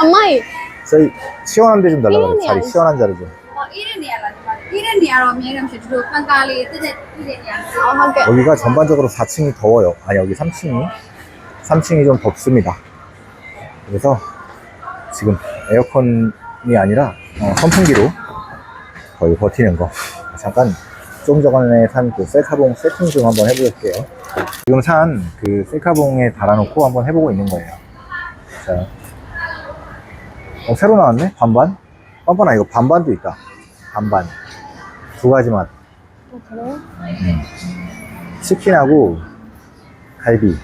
엄마이 저희 시원한 데 좀 달라고 그래. 자리 이름이 시원한 자리 좀. ဟောအေးတဲ့နေရာလားဒီမှာအေးတဲ့နေရာတော့အမြဲတမ်းဖြစ်သူတို့ပန်ကားလေးတက်တက်ပြီးတဲ့နေရာမျိုး 아 하게 여기가 전반적으로 4층이 더워요. 아니 여기 3층이 3층이 좀 덥습니다. 그래서 지금 에어컨이 아니라 어, 선풍기로 거의 버티는 거. 잠깐 좀 전에 산 그 셀카봉 세팅 좀 한번 해볼게요. 지금 산 그 셀카봉에 달아놓고 한번 해보고 있는 거예요. 자, 어, 새로 나왔네? 반반? 반반아 이거 반반도 있다. 반반. 두 가지 맛. 어, 그래요? 치킨하고 갈비.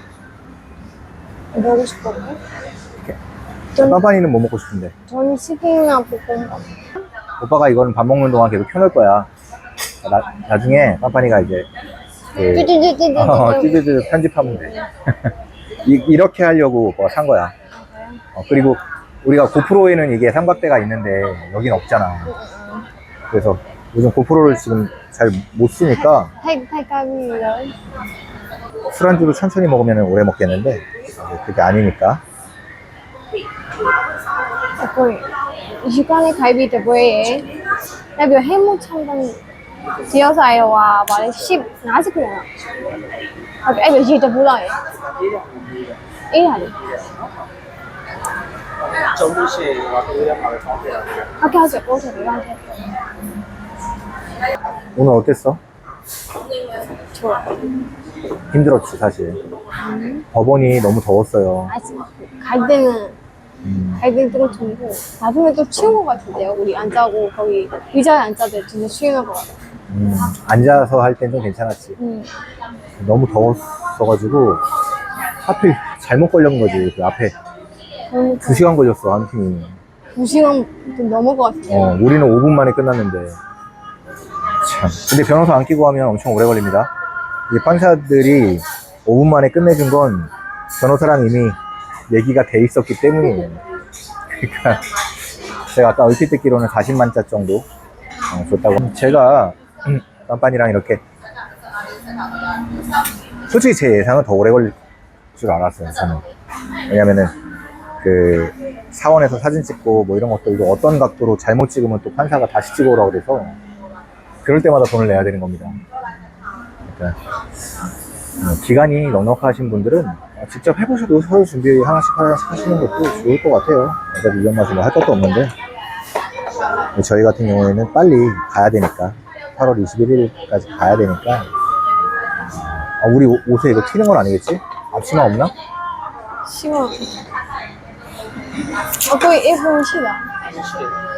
먹고 싶거든요 빤빤이는 뭐 먹고 싶은데? 전 치킨이나 볶음밥 오빠가 이거는 밥 먹는 동안 계속 켜놓을 거야. 나, 나중에 빤빤이가 이제 그 뚜뚜뚜뚜뚜 어, 편집하면 돼. 이, 이렇게 하려고 오빠가 산 거야. 어, 그리고 우리가 고프로에는 이게 삼각대가 있는데 여긴 없잖아. 그래서 요즘 고프로를 지금 잘 못 쓰니까 태, 태갑이요. 술안주로 천천히 먹으면 오래 먹겠는데 그게 아니니까. 거의 이 시간에 갈비 대보에 여기 해무 참단 지어사요와 말에 10 나지 그냥 여기 애비 지 대보라에 이 하리 中部线的话，都要跑的方便了。 이렇게 하죠 꼬세요 이렇게 오늘 어땠어? 좋아 힘들었지 사실 법원이 너무 더웠어요 아직 갈 때는 음, 갈 때는 좀 좋고 나중에 또 추운 것 같은데요 우리 앉자고 거기 의자에 앉자들 진짜 추운 것 같아요 음, 앉아서 할 땐 좀 괜찮았지 음. 너무 더웠어가지고 하필 잘못 걸린 거지 그 앞에 저는 두 시간 걸렸어 한 팀이. 두 시간 좀 넘을 것 같은데요. 어, 우리는 5분 만에 끝났는데. 참. 근데 변호사 안 끼고 하면 엄청 오래 걸립니다. 이 판사들이 5분 만에 끝내준 건 변호사랑 이미 얘기가 돼 있었기 때문이에요. 그러니까 제가 아까 얼핏 듣기로는 40만자 정도? 어, 줬다고. 제가 음, 빤빤이랑 이렇게 솔직히 제 예상은 더 오래 걸릴 줄 알았어요 저는. 왜냐면은 그 사원에서 사진 찍고 뭐 이런 것들도 어떤 각도로 잘못 찍으면 또 판사가 다시 찍어오라 그래서 그럴 때마다 돈을 내야 되는 겁니다. 그러니까 어, 기간이 넉넉하신 분들은 어, 직접 해보셔도 서류 준비 하나씩 하나씩 하시는 것도 좋을 것 같아요. 어차피 이런 맛이 뭐할 것도 없는데 저희 같은 경우에는 빨리 가야 되니까 8월 21일까지 가야 되니까 아, 우리 옷- 옷에 이거 튀는 건 아니겠지? 앞치마 없나? 시원 어 거의 1분 쉬다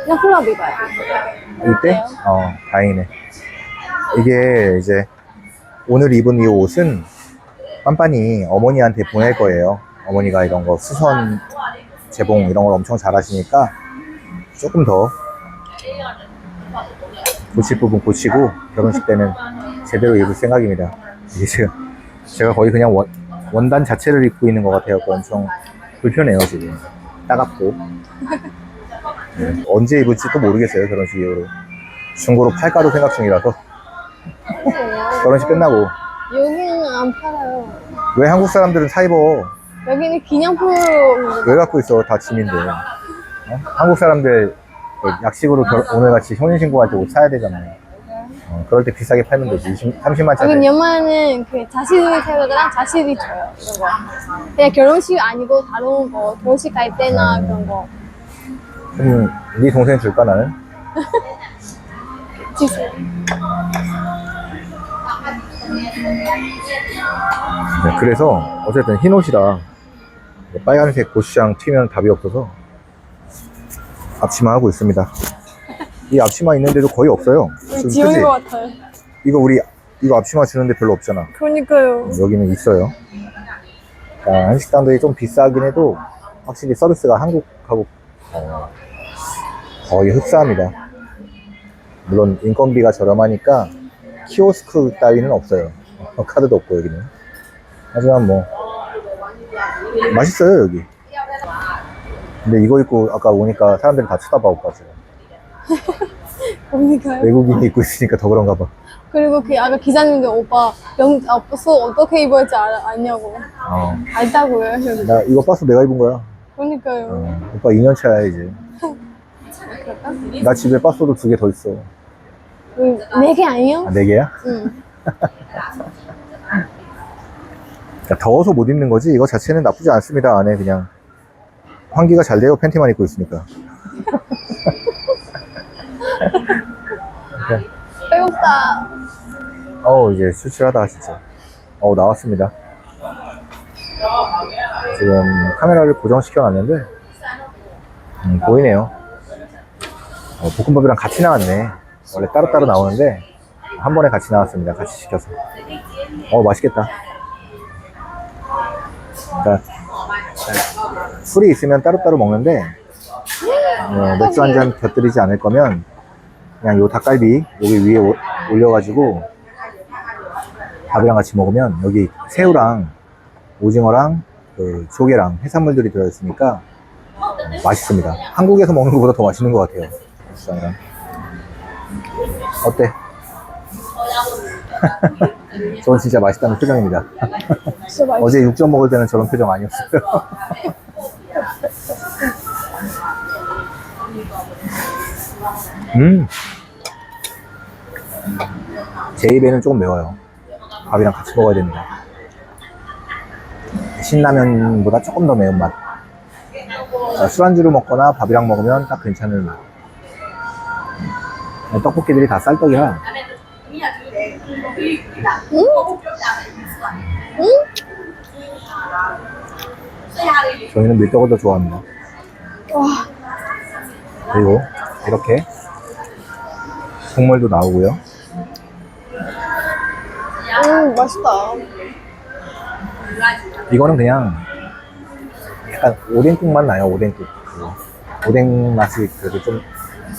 나 콜라 비봐요 이때? 어, 다행이네. 이게 이제 오늘 입은 이 옷은 빤빤히 어머니한테 보낼 거예요. 어머니가 이런 거 수선 재봉 이런 걸 엄청 잘 하시니까 조금 더 고칠 부분 고치고 결혼식 때는 제대로 입을 생각입니다. 이게 지금 제가 거의 그냥 원, 원단 자체를 입고 있는 것 같아요. 엄청 불편해요, 지금. 따갑고. 네, 언제 입을지 또 모르겠어요 결혼식 이후로. 중고로 팔까도 생각 중이라서. 결혼식 끝나고. 여기는 안 팔아요. 왜 한국 사람들은 사 입어? 여기는 기념품으로 왜 갖고 있어? 다 짐인데. 어? 한국 사람들 그 약식으로 결- 오늘같이 혼인신고할 때 옷 사야 되잖아요 어, 그럴 때 비싸게 팔면 되지 20, 30만짜리 여기 연말에는 그 자식이 태우거랑 자식이 줘요 이런 거 그냥 결혼식 아니고 다른 거 결혼식 갈 때나 음. 그런 거 그럼 네 동생 줄까 나는? 주세요 네, 그래서 어쨌든 흰 옷이라 빨간색 고추장 튀면 답이 없어서 앞치마 하고 있습니다. 이 앞치마 있는데도 거의 없어요. 지금 그지? 것 같아요 이거 우리 이거 앞치마 주는데 별로 없잖아. 그러니까요 여기는 있어요. 그러니까 한식당들이 좀 비싸긴 해도 확실히 서비스가 한국하고 어, 거의 흡사합니다. 물론 인건비가 저렴하니까 키오스크 따위는 없어요. 어, 카드도 없고 여기는. 하지만 뭐 맛있어요 여기. 근데 이거 입고 아까 오니까 사람들이 다 쳐다봐 오빠 지금. 그러니까요 외국인이 입고 있으니까 더 그런가 봐. 그리고 그 아까 기자님도 오빠 영, 아, 수 어떻게 입을지 알, 아냐고 어. 알다고요 그래서 나 이거 봤어 내가 입은 거야. 그러니까요. 어, 오빠 2년 차야 이제. 나 집에 빠소도 두 개 더 있어. 음, 네개 아니에요? 아, 네 개야? 응. 그러니까 더워서 못 입는 거지 이거 자체는 나쁘지 않습니다. 안에 그냥 환기가 잘 돼요. 팬티만 입고 있으니까. 배고프다. 어우 이제 출출하다 진짜. 어우 나왔습니다. 지금 카메라를 고정시켜 놨는데 음, 보이네요. 어, 볶음밥이랑 같이 나왔네. 원래 따로따로 나오는데 한 번에 같이 나왔습니다. 같이 시켜서. 어 맛있겠다. 그러니까 술이 있으면 따로따로 먹는데 어, 맥주 한 잔 곁들이지 않을 거면 그냥 요 닭갈비 여기 위에 오- 올려가지고 밥이랑 같이 먹으면 여기 새우랑 오징어랑 그 조개랑 해산물들이 들어있으니까 어, 맛있습니다. 한국에서 먹는 것보다 더 맛있는 것 같아요. 국산이랑. 어때? 저는 진짜 맛있다는 표정입니다. 어제 육전 먹을 때는 저런 표정 아니었어요. 음. 제 입에는 조금 매워요. 밥이랑 같이 먹어야 됩니다. 신라면보다 조금 더 매운맛. 자, 술안주로 먹거나 밥이랑 먹으면 딱 괜찮은 맛. 음, 떡볶이들이 다 쌀떡이라 저희는 밀떡을 더 좋아합니다. 와, 그리고 이렇게 국물도 나오고요. 음, 맛있다. 이거는 그냥 약간 오뎅국 맛 나요, 오뎅국. 그 오뎅 맛이 그래도 좀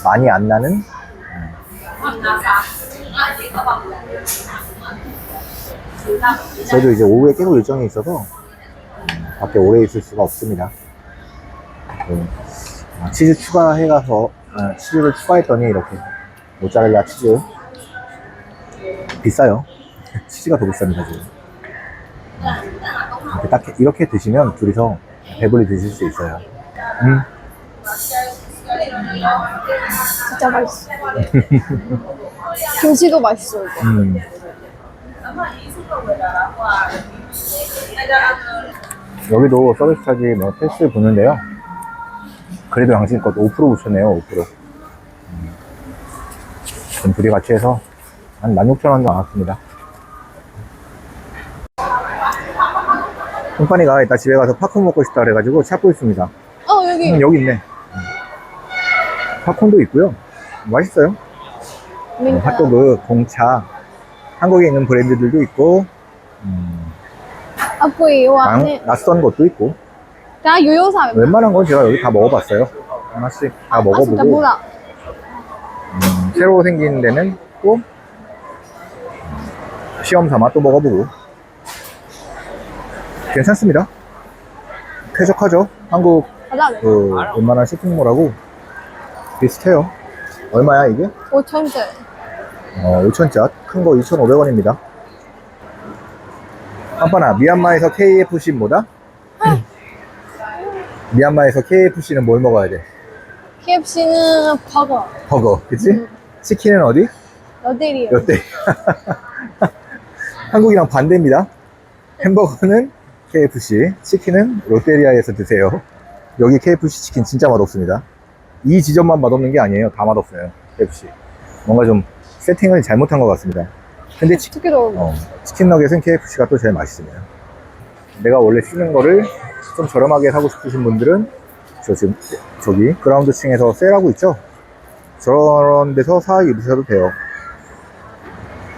많이 안 나는? 음. 저도 이제 오후에 깨고 일정이 있어서 음, 밖에 오래 있을 수가 없습니다. 그, 아, 치즈 추가해가서 아, 치즈를 추가했더니 이렇게 모짜렐라 치즈 비싸요. 치즈가 더 비쌉니다 지금. 이렇게 딱 이렇게 드시면 둘이서 배불리 드실 수 있어요. 음, 진짜 맛있어. 김치도 맛있어, 이거. 음. 여기도 서비스 차지 뭐 패스 붙는데요. 그래도 양심껏 5% 붙였네요, 5%. 음. 그럼 둘이 같이 해서 한 16,000원도 나왔습니다. 콩파니가 이따 집에 가서 팝콘 먹고 싶다 그래가지고 찾고 있습니다. 어, 여기. 음, 여기 있네. 음. 팝콘도 있고요. 맛있어요. 어, 민트. 핫도그, 공차, 한국에 있는 브랜드들도 있고, 음, 이 양- 안에 낯선 것도 있고, 다 유효사. 웬만한 건 제가 여기 다 먹어봤어요. 하나씩 다 아, 먹어보고. 음, 새로 생긴 데는 또 음, 시험 삼아 또 먹어보고, 괜찮습니다. 쾌적하죠? 한국. 그 웬만한 쇼핑몰하고 비슷해요. 얼마야 이게? 5천원. 어, 5천짜 큰거 2,500원입니다. 한판아, 미얀마에서 KFC 뭐다? 미얀마에서 KFC는 뭘 먹어야 돼? KFC는 버거. 버거, 그치? 치킨은 어디? 너들이요. 롯데. 한국이랑 반대입니다. 햄버거는 KFC, 치킨은 롯데리아에서 드세요. 여기 KFC 치킨 진짜 맛없습니다. 이 지점만 맛없는 게 아니에요. 다 맛없어요. KFC. 뭔가 좀 세팅을 잘못한 것 같습니다. 근데 치, 어, 치킨 너겟은 KFC가 또 제일 맛있습니다. 내가 원래 쓰는 거를 좀 저렴하게 사고 싶으신 분들은 저 지금 저기 그라운드 층에서 세일하고 있죠? 저런 데서 사 입으셔도 돼요.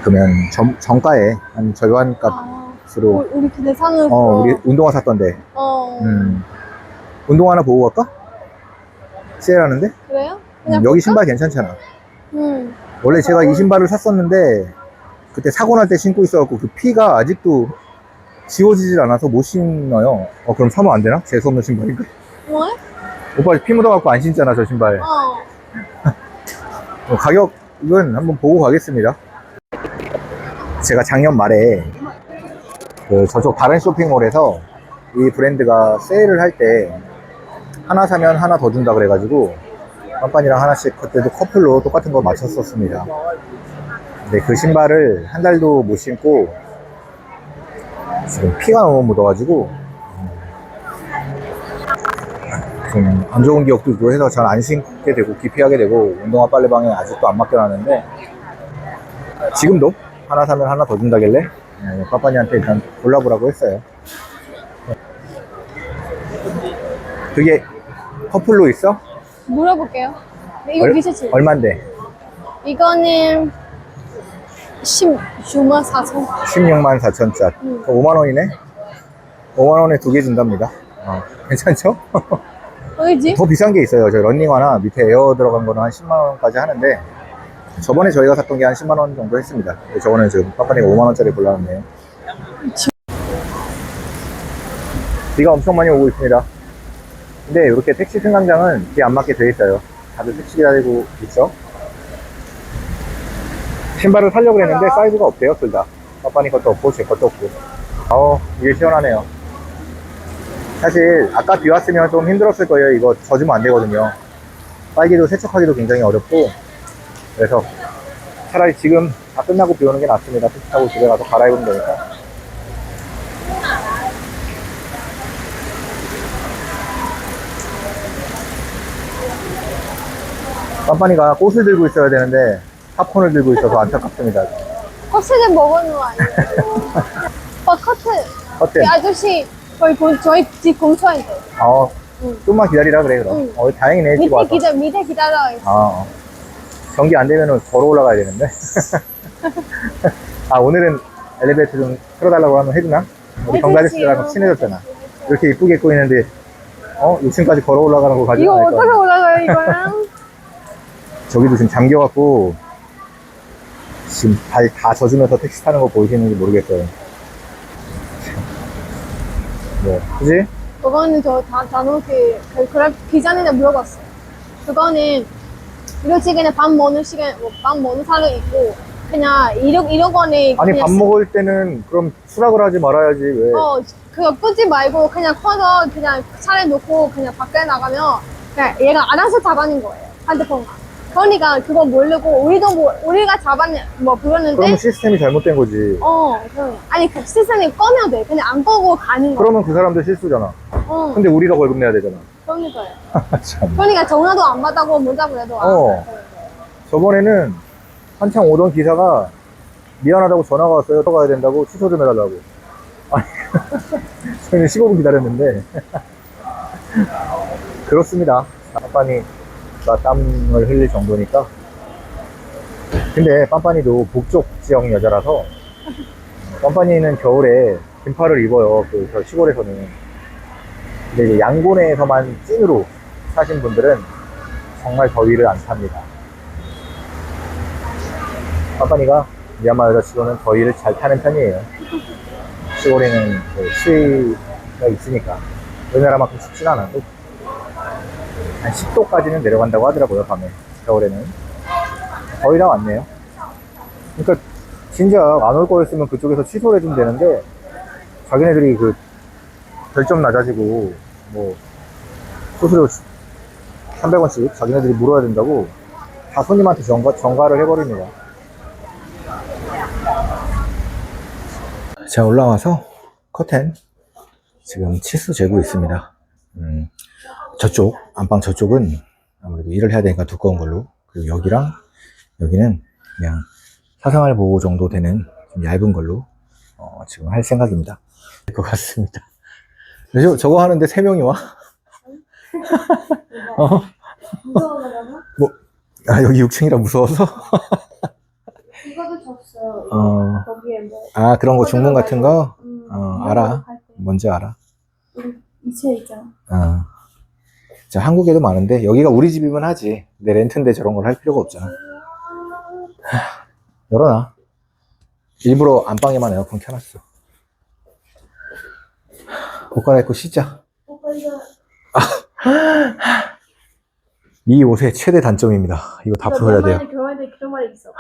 그러면 점, 정가에 한 절반 아, 값으로 우리- 우리 그때 사는 어, 우리 운동화 샀던데 어 음, 운동화 하나 보고 갈까? 세일하는데? 그래요? 음, 그냥 여기 볼까? 신발 괜찮잖아. 음. 원래 제가 이 신발을 샀었는데 그때 사고 날 때 신고 있어갖고 그 피가 아직도 지워지질 않아서 못 신어요. 어 그럼 사면 안 되나? 재수 없는 신발인가? 뭐? 오빠 피 묻어갖고 안 신잖아 저 신발. 어. 어, 가격은 한번 보고 가겠습니다. 제가 작년 말에 그 저쪽 다른 쇼핑몰에서 이 브랜드가 세일을 할 때 하나 사면 하나 더 준다 그래가지고 빤빤이랑 하나씩 그때도 커플로 똑같은 거 맞췄었습니다. 근데 그 신발을 한 달도 못 신고 지금 피가 너무 묻어가지고 좀 안 좋은 기억도 있고 해서 잘 안 신게 되고 기피하게 되고 운동화 빨래방에 아직도 안 맡겨놨는데 지금도 하나 사면 하나 더 준다길래 네, 빠빠니한테 일단 골라보라고 했어요. 그게 커플로 있어? 물어볼게요. 이거 얼- 비슷해. 얼만데? 이거는 16만 4천. 16만 4천짜. 음. 5만 원이네? 5만 원에 두 개 준답니다. 어, 괜찮죠? 어디지? 더 비싼 게 있어요. 저 런닝화나 밑에 에어 들어간 거는 한 10만 원까지 하는데 저번에 저희가 샀던 게 한 10만 원 정도 했습니다. 저거는 지금 빠빠니가 5만 원짜리 골라놨네요. 비가 엄청 많이 오고 있습니다. 근데 이렇게 택시 승강장은 비 안 맞게 돼 있어요. 다들 택시 기다리고 있어. 신발을 사려고 했는데 사이즈가 없대요, 둘 다. 빠빠니 것도 없고 제 것도 없고. 어, 이게 시원하네요. 사실 아까 비 왔으면 좀 힘들었을 거예요. 이거 젖으면 안 되거든요. 빨기도 세척하기도 굉장히 어렵고 그래서 차라리 지금 다 끝나고 비 오는 게 낫습니다. 택시 타고 집에 가서 갈아입으면 되니까. 빤빤이가 꽃을 들고 있어야 되는데 팝콘을 들고 있어서 안타깝습니다. 거 아니에요? 오빠 커트. 어때? 이 아저씨 저희 본 저희 집 근처에 있어. 어, 응. 좀만 기다리라 그래 그럼. 응. 어, 다행이네 집 밑에 와서. 기다 밑에 기다려. 아, 어. 전기 안 되면은 걸어 올라가야 되는데. 아, 오늘은 엘리베이터 좀 틀어달라고 하면 해주나? 우리 해주지요. 경가리스랑 친해졌잖아. 이렇게 이쁘게 입고 있는데, 어? 6층까지 걸어 올라가는 거 가지고. 이거 어떻게 거야. 올라가요 이거는? 저기도 지금 잠겨갖고, 지금 발 다 젖으면서 택시 타는 거 보이시는지 모르겠어요. 뭐, 그지? 그거는 저 다 단호히 그 그래 기자님한테 물어봤어. 그거는 이런 시간에 밥 먹는 시간 뭐 밥 먹는 사람 있고 그냥 이런 이런 거는 아니, 그냥 밥 먹을 때는 그럼 수락을 하지 말아야지, 왜? 어, 그거 끄지 말고 그냥 커서 그냥 차에 놓고 그냥 밖에 나가면 그냥 얘가 알아서 잡아낸 거예요. 핸드폰가. 그러니까 그거 모르고 우리도 뭐 우리가 잡았네 뭐 그러는데 그러면 시스템이 잘못된 거지. 어 그럼 아니 그 시스템이 꺼면 돼. 그냥 안 끄고 가는 거. 그러면 그 사람들 실수잖아. 어 근데 우리가 벌금 내야 되잖아. 그러니까요. 참. 그러니까 전화도 안 받아고 문자 보내도 안 어. 받아요. 저번에는 한창 오던 기사가 미안하다고 전화가 왔어요. 또 가야 된다고 취소 좀 해달라고. 아니, 저희는 15분 기다렸는데. 그렇습니다. 빤빤이 가 땀을 흘릴 정도니까. 근데 빤빤이도 북쪽 지역 여자라서 빤빤이는 겨울에 긴팔을 입어요. 그 저 시골에서는. 근데 이제 양곤에서만 찐으로 사신 분들은 정말 더위를 안 탑니다. 빠빠니가 미얀마 여자치고는 더위를 잘 타는 편이에요. 시골에는 그 추위가 있으니까 우리나라만큼 춥진 않아도 한 10도까지는 내려간다고 하더라고요 밤에 겨울에는 거의 다 왔네요. 그러니까 진작 안 올 거였으면 그쪽에서 취소를 해주면 되는데 자기네들이 그 별점 낮아지고 뭐 수수료 300원씩 자기네들이 물어야 된다고 다 손님한테 전가, 전가를 해버립니다. 제가 올라와서 커튼 지금 치수 재고 있습니다. 음, 저쪽 안방 저쪽은 아무래도 일을 해야 되니까 두꺼운 걸로 그리고 여기랑 여기는 그냥 사생활 보호 정도 되는 좀 얇은 걸로 어, 지금 할 생각입니다. 될 것 같습니다. 저, 저거 하는데 세 명이 와? 어? 뭐, 아, 여기 6층이라 무서워서? 이거도 줬어요. 어, 거기에 뭐 아, 그런 거 중문 같은 거? 음, 어, 알아. 뭔지 알아. 이체 있잖아. 어. 자, 한국에도 많은데, 여기가 우리 집이면 하지. 내 렌트인데 저런 걸 할 필요가 없잖아. 하, 열어놔. 일부러 안방에만 에어컨 켜놨어. 옷 갈아입고 쉬자. 이 옷의 최대 단점입니다. 이거 다 풀어야 돼요. 결혼할 때 그런 말이 있어.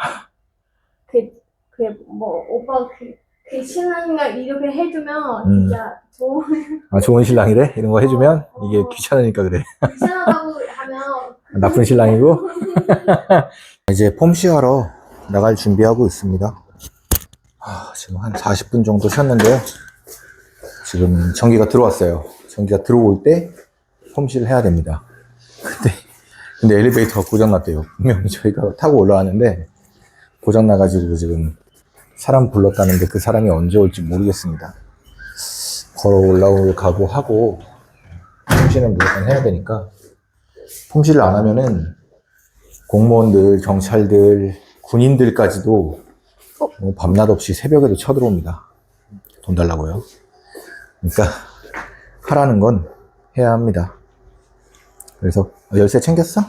그, 그, 뭐, 오빠 그, 그 신랑이가 이렇게 해주면 음. 진짜 좋은 아, 좋은 신랑이래? 이런 거 해주면 이게 귀찮으니까 그래. 귀찮다고 하면 나쁜 신랑이고. 이제 폼시하러 나갈 준비하고 있습니다. 아, 지금 한 40분 정도 쉬었는데요. 지금 전기가 들어왔어요. 전기가 들어올 때 폼시를 해야 됩니다. 근데, 근데 엘리베이터가 고장났대요. 분명히 저희가 타고 올라왔는데 고장나가지고 지금 사람 불렀다는데 그 사람이 언제 올지 모르겠습니다. 걸어 올라가고 하고 폼시는 무조건 해야 되니까 폼시를 안 하면은 공무원들, 경찰들, 군인들까지도 뭐 밤낮 없이 새벽에도 쳐들어옵니다. 돈 달라고요. 그러니까 하라는 건 해야 합니다. 그래서 열쇠 챙겼어?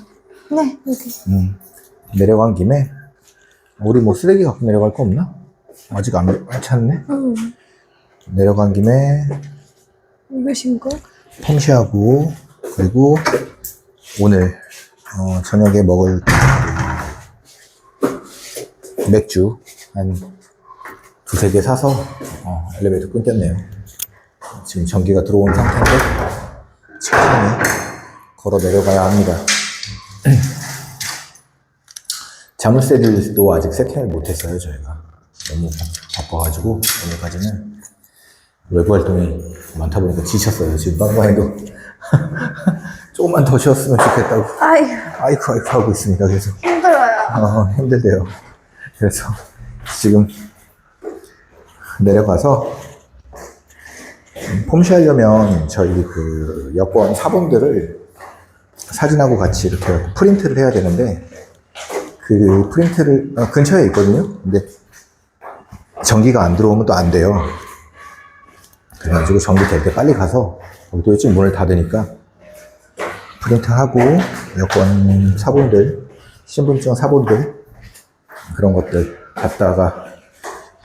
네 이렇게 음. 내려간 김에 우리 뭐 쓰레기 갖고 내려갈 거 없나? 아직 안, 안 찾네. 음 내려간 김에 이거 신고 펜시하고 그리고 오늘 어, 저녁에 먹을 맥주 한 두세 개 사서 어, 엘리베이터 끊겼네요. 지금 전기가 들어온 상태인데 천천히 걸어 내려가야 합니다. 자물쇠들도 아직 세팅을 못했어요 저희가 너무 바빠가지고 오늘까지는 외부 활동이 많다 보니까 지쳤어요. 지금 빵빵해도 조금만 더 쉬었으면 좋겠다고 아이고 아이쿠 아이쿠 하고 있습니다. 그래서 힘들어요 어, 힘들대요. 그래서 지금 내려가서 폼시 하려면 저희 그 여권 사본들을 사진하고 같이 이렇게 프린트를 해야 되는데 그 프린트를 어, 근처에 있거든요. 근데 전기가 안 들어오면 또 안 돼요. 그래가지고 전기 될 때 빨리 가서 또 일찍 문을 닫으니까 프린트하고 여권 사본들, 신분증 사본들 그런 것들 갖다가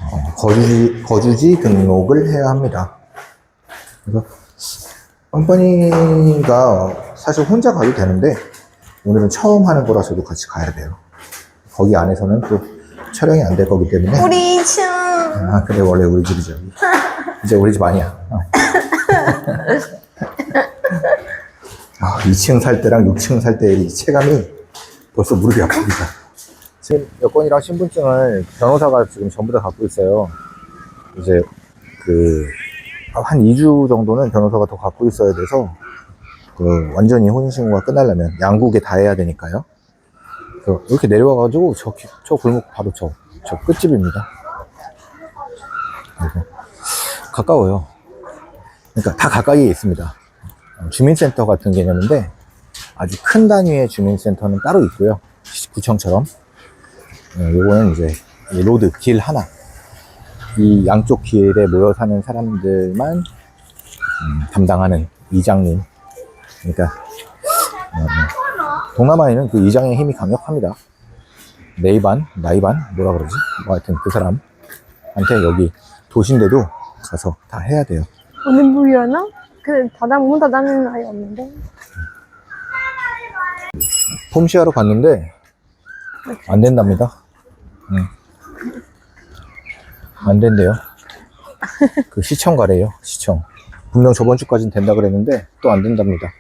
어, 거주지, 거주지 등록을 해야 합니다. 그래서 뻔뻔이가 사실 혼자 가도 되는데 오늘은 처음 하는 거라서도 같이 가야 돼요. 거기 안에서는 또 촬영이 안 될 거기 때문에 우리 층 아 그래 원래 우리 집이죠. 이제 우리 집 아니야. 어. 아, 2층 살 때랑 6층 살 때의 이 체감이 벌써 무릎이 아픕니다. 지금 여권이랑 신분증을 변호사가 지금 전부 다 갖고 있어요. 이제 그 한 2주 정도는 변호사가 더 갖고 있어야 돼서 그 완전히 혼인신고가 끝나려면 양국에 다 해야 되니까요. 이렇게 내려와가지고 저, 기- 저 골목 바로 저, 저 끝집입니다. 그리고 가까워요. 그러니까 다 가까이에 있습니다. 어, 주민센터 같은 개념인데 아주 큰 단위의 주민센터는 따로 있고요. 구청처럼. 어, 요거는 이제 이 로드, 길 하나. 이 양쪽 길에 모여 사는 사람들만 음, 담당하는 이장님. 그러니까 어, 동남아에는 그 이장의 힘이 강력합니다. 네이반, 나이반, 뭐라 그러지? 뭐 하여튼 그 사람한테 여기 도시인데도 가서 다 해야 돼요. 오늘 물려나? 그 닫아 문 닫아는 아예 없는데 폼시하러 갔는데 안 된답니다. 응. 안 된대요. 그 시청 가래요. 시청. 분명 저번 주까지는 된다 그랬는데 또 안 된답니다.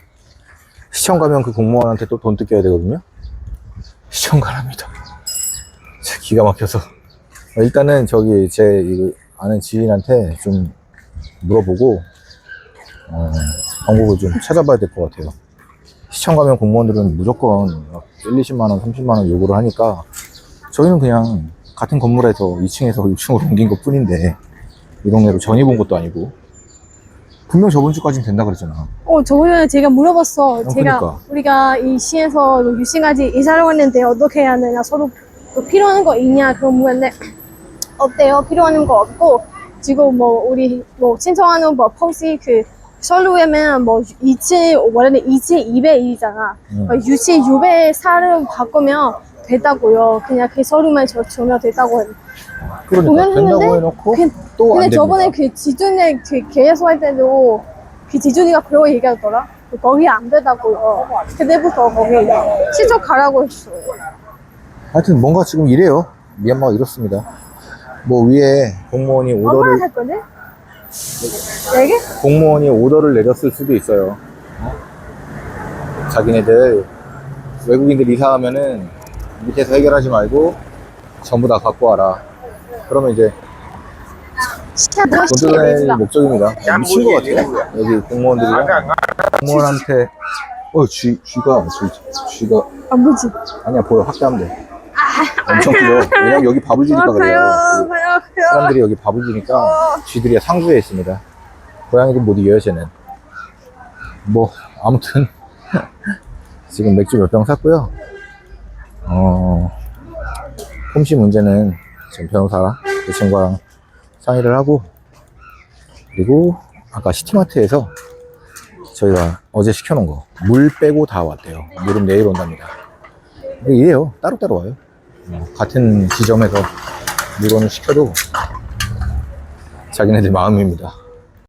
시청 가면 그 공무원한테 또 돈 뜯겨야 되거든요. 시청 가랍니다. 기가 막혀서 어, 일단은 저기 제 아는 지인한테 좀 물어보고 어, 방법을 좀 찾아봐야 될 것 같아요. 시청 가면 공무원들은 무조건 막 1, 20만 원, 30만 원 요구를 하니까 저희는 그냥 같은 건물에서 2층에서 6층으로 옮긴 것 뿐인데 이 동네로 전입 온 것도 아니고 분명 저번 주까지는 된다 그랬잖아. 어 저번에 제가 물어봤어 제가 그러니까. 우리가 이 시에서 유싱까지 이사를 왔는데 어떻게 해야 되냐 서로 또 필요한 거 있냐 그런 물었는데 없대요 필요한 거 없고 지금 뭐 우리 뭐 신청하는 뭐 펑시 그 서류에면 뭐 2층 원래는 2층 200이잖아 응. 어, 유치 600 살을 바꾸면 됐다고요 그냥 그 서류만 저 주면 됐다고 해요 그러니까 공연했는데 된다고 해놓고 그- 또 근데. 저번에 그 지준에 그 계약할 때도 그 지준이가 그러고 얘기하더라. 거기 안 되다고요. 그때부터 거기 시청 가라고 했어요. 하여튼 뭔가 지금 이래요. 미얀마가 이렇습니다. 뭐 위에 공무원이 오더를 살? 네 개? 공무원이 오더를 내렸을 수도 있어요. 어? 자기네들 외국인들 이사하면은 밑에서 해결하지 말고 전부 다 갖고 와라. 그러면 이제 내주라. 목적입니다. 미친 것 같아요. 여기 공무원들이랑 공무원한테 어 쥐, 쥐가 쥐, 쥐가 안 보지? 아니야 보여 확대하면 돼. 엄청 크죠. 왜냐면 여기 밥을 주니까 그래요. 사람들이 여기 밥을 주니까 쥐들이 상주해 있습니다. 고양이도 못 이겨요, 쟤는. 뭐, 아무튼. 지금 맥주 몇 병 샀고요. 어, 홈시 문제는 지금 변호사랑 그 친구랑 상의를 하고, 그리고 아까 시티마트에서 저희가 어제 시켜놓은 거, 물 빼고 다 왔대요. 물은 내일 온답니다. 근데 이래요. 따로따로 와요. 어, 같은 지점에서 물건을 시켜도 자기네들 마음입니다.